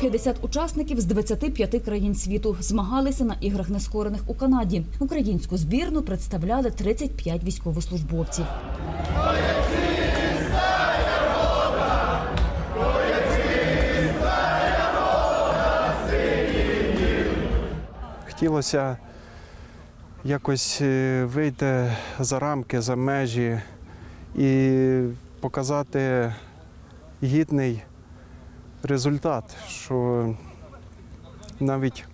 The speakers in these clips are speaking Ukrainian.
50 учасників з 25 країн світу змагалися на іграх нескорених у Канаді. Українську збірну представляли 35 військовослужбовців. Хотілося якось е, вийти за рамки, за межі і показати гідний результат, що навіть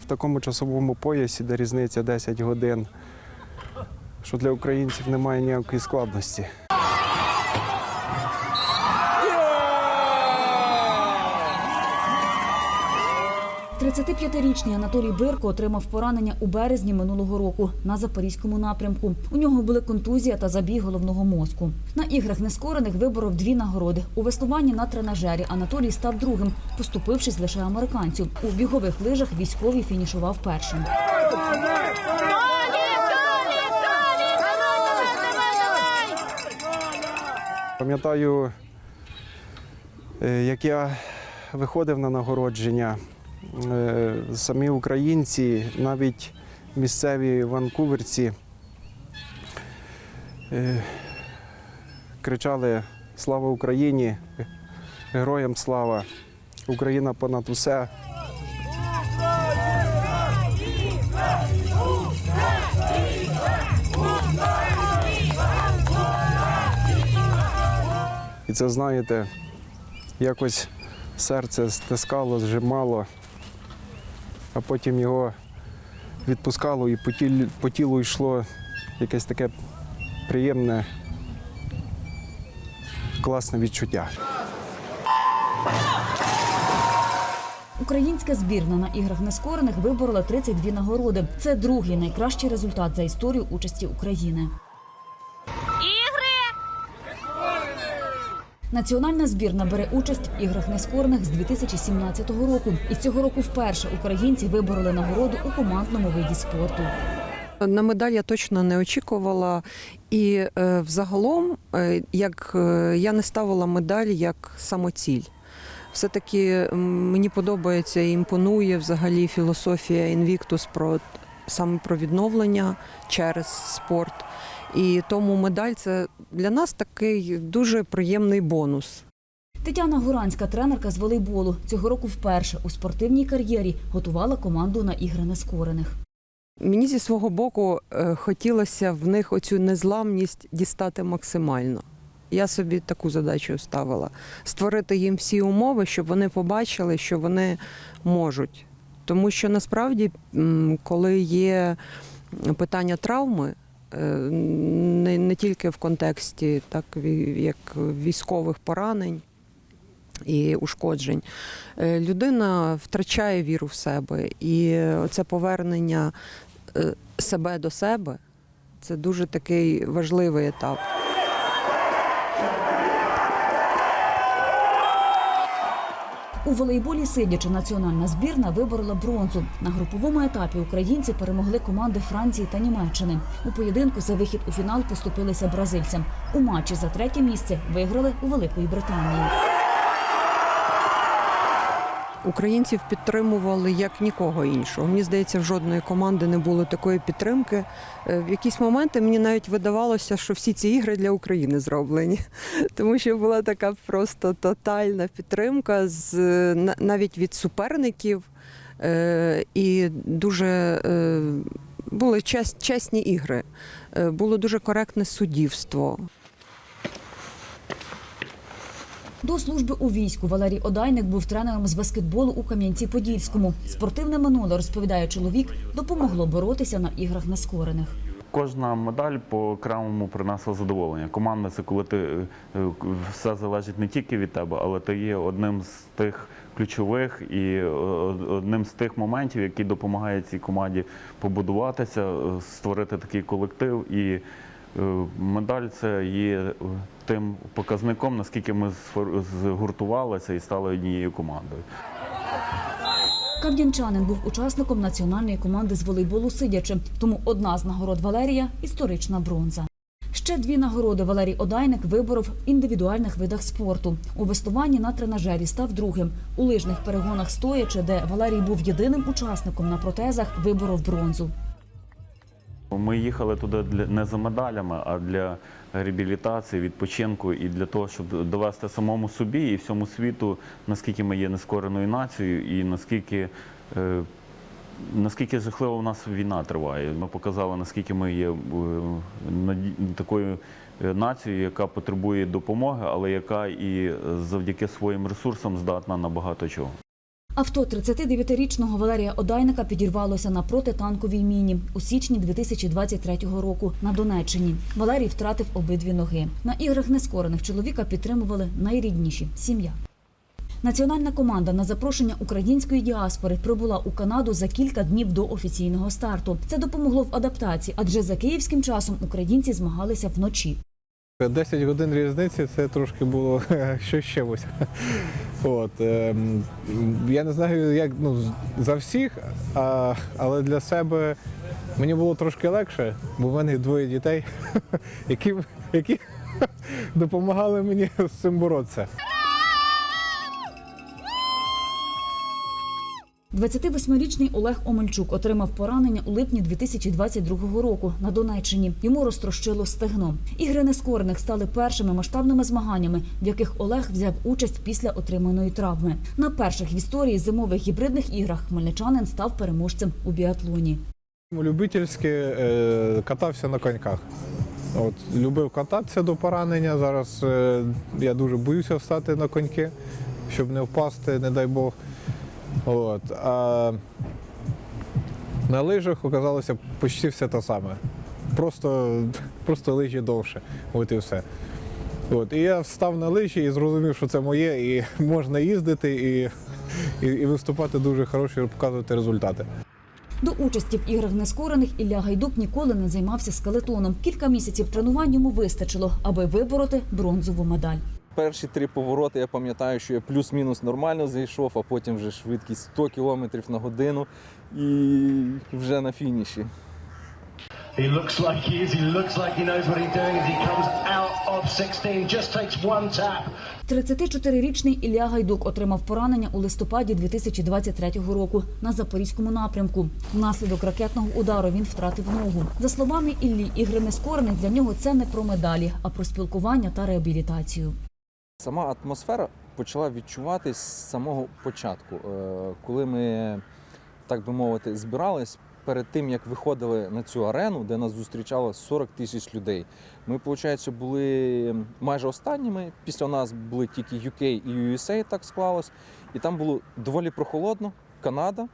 в такому часовому поясі, де різниця 10 годин, що для українців немає ніякої складності. 35-річний Анатолій Бирко отримав поранення у березні минулого року на запорізькому напрямку. У нього були контузія та забій головного мозку. На іграх нескорених виборов дві нагороди. У веслуванні на тренажері Анатолій став другим, поступившись лише американцю. У бігових лижах військовий фінішував першим. Пам'ятаю, е, як я виходив на нагородження, самі українці, навіть місцеві ванкуверці е, кричали Слава Україні! Героям слава! Україна понад усе! І це, знаєте, якось серце стискало, зжимало, а потім його відпускало і по тілу, по тілу йшло якесь таке приємне, класне відчуття. Українська збірна на іграх нескорених виборола 32 нагороди. Це другий найкращий результат за історію участі України. Національна збірна бере участь в іграх нескорених з 2017 року. І цього року вперше українці вибороли нагороду у командному виді спорту. На медаль я точно не очікувала. І е, взагалом, е, як е, я не ставила медаль як самоціль. Все-таки мені подобається і імпонує взагалі філософія Invictus про саме про відновлення через спорт. І тому медаль це для нас такий дуже приємний бонус. Тетяна Гуранська, тренерка з волейболу, цього року вперше у спортивній кар'єрі готувала команду на ігри нескорених. Мені зі свого боку е, хотілося в них оцю незламність дістати максимально. Я собі таку задачу ставила: створити їм всі умови, щоб вони побачили, що вони можуть. Тому що насправді, коли є питання травми, не, не тільки в контексті так, як військових поранень і ушкоджень, е, людина втрачає віру в себе. І це повернення е, себе до себе це дуже такий важливий етап. У волейболі сидячи національна збірна виборола бронзу. На груповому етапі українці перемогли команди Франції та Німеччини. У поєдинку за вихід у фінал поступилися бразильцям. У матчі за третє місце виграли у Великої Британії. Українців підтримували як нікого іншого. Мені здається, в жодної команди не було такої підтримки. Е, В якісь моменти мені навіть видавалося, що всі ці ігри для України зроблені, тому що була така просто тотальна підтримка з навіть від суперників. Е, І дуже е, були чес- чесні ігри, було дуже коректне суддівство. До служби у війську Валерій Одайник був тренером з баскетболу у Кам'янці-Подільському. Спортивне минуле, розповідає чоловік, допомогло боротися на іграх нескорених. Кожна медаль по окремому принесла задоволення. Команда це коли ти е, все залежить не тільки від тебе, але ти є одним з тих ключових і е, одним з тих моментів, які допомагають цій команді побудуватися, е, створити такий колектив. І медаль це є е, тим показником, наскільки ми згуртувалися і стали однією командою. Кам'янчанин був учасником національної команди з волейболу сидячи, тому одна з нагород Валерія історична бронза. Ще дві нагороди Валерій Одайник виборов в індивідуальних видах спорту. У веслуванні на тренажері став другим. У лижних перегонах стоячи, де Валерій був єдиним учасником на протезах, виборов бронзу. Ми їхали туди для не за медалями, а для реабілітації, відпочинку і для того, щоб довести самому собі і всьому світу, наскільки ми є нескореною нацією і наскільки. е, Наскільки жахливо у нас війна триває, ми показали, наскільки ми є е, такою е, нацією, яка потребує допомоги, але яка і завдяки своїм ресурсам здатна на багато чого. Авто 39-річного Валерія Одайника підірвалося на протитанковій міні у січні 2023 року на Донеччині. Валерій втратив обидві ноги. На іграх нескорених чоловіка підтримували найрідніші сім'я. Національна команда на запрошення української діаспори прибула у Канаду за кілька днів до офіційного старту. Це допомогло в адаптації, адже за київським часом українці змагалися вночі. 10 годин різниці це трошки було щось ще ось. От, е, я не знаю, як ну, за всіх, а, але для себе мені було трошки легше, бо в мене двоє дітей, які, які допомагали мені з цим боротися. 28-річний Олег Омельчук отримав поранення у липні 2022 року на Донеччині. Йому розтрощило стегно. Ігри нескорених стали першими масштабними змаганнями, в яких Олег взяв участь після отриманої травми. На перших в історії зимових гібридних іграх хмельничанин став переможцем у біатлоні. Любительськи е, катався на коньках. От, любив кататися до поранення. Зараз е, я дуже боюся встати на коньки, щоб не впасти, не дай Бог. От, а на лижах оказалося почти все те саме. Просто, просто лижі довше. От і все. От, і я встав на лижі і зрозумів, що це моє, і можна їздити і, і, і виступати дуже хороші, показувати результати. До участі в іграх нескорених Ілля Гайдук ніколи не займався скелетоном. Кілька місяців тренувань йому вистачило, аби вибороти бронзову медаль. Перші три повороти я пам'ятаю, що я плюс-мінус нормально зайшов, а потім вже швидкість 100 км на годину і вже на фініші. He looks like he is. He looks like he knows what he's doing as he comes out of 16. Just takes one tap. 34-річний Ілля Гайдук отримав поранення у листопаді 2023 року на запорізькому напрямку. Внаслідок ракетного удару він втратив ногу. За словами Іллі, ігри нескорених для нього це не про медалі, а про спілкування та реабілітацію. Сама атмосфера почала відчуватись з самого початку, Е, коли ми, так би мовити, збирались. Перед тим як виходили на цю арену, де нас зустрічало 40 тисяч людей, ми, виходить, були майже останніми. Після нас були тільки UK і USA, так склалось. І там було доволі прохолодно, Канада.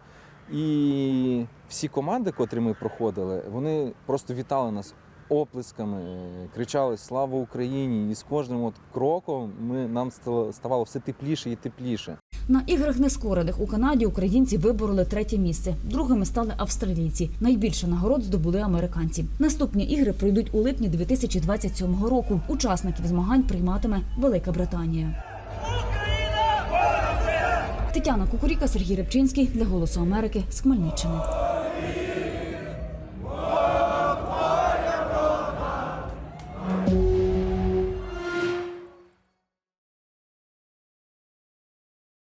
І всі команди, котрі ми проходили, вони просто вітали нас оплесками, е, кричали Слава Україні! І з кожним от кроком ми, нам ставало все тепліше і тепліше. На іграх нескорених у Канаді українці вибороли третє місце. Другими стали австралійці. Найбільше нагород здобули американці. Наступні ігри пройдуть у липні 2027 року. Учасників змагань прийматиме Велика Британія. Тетяна Кукуріка, Сергій Рибчинський для Голосу Америки з Хмельниччини.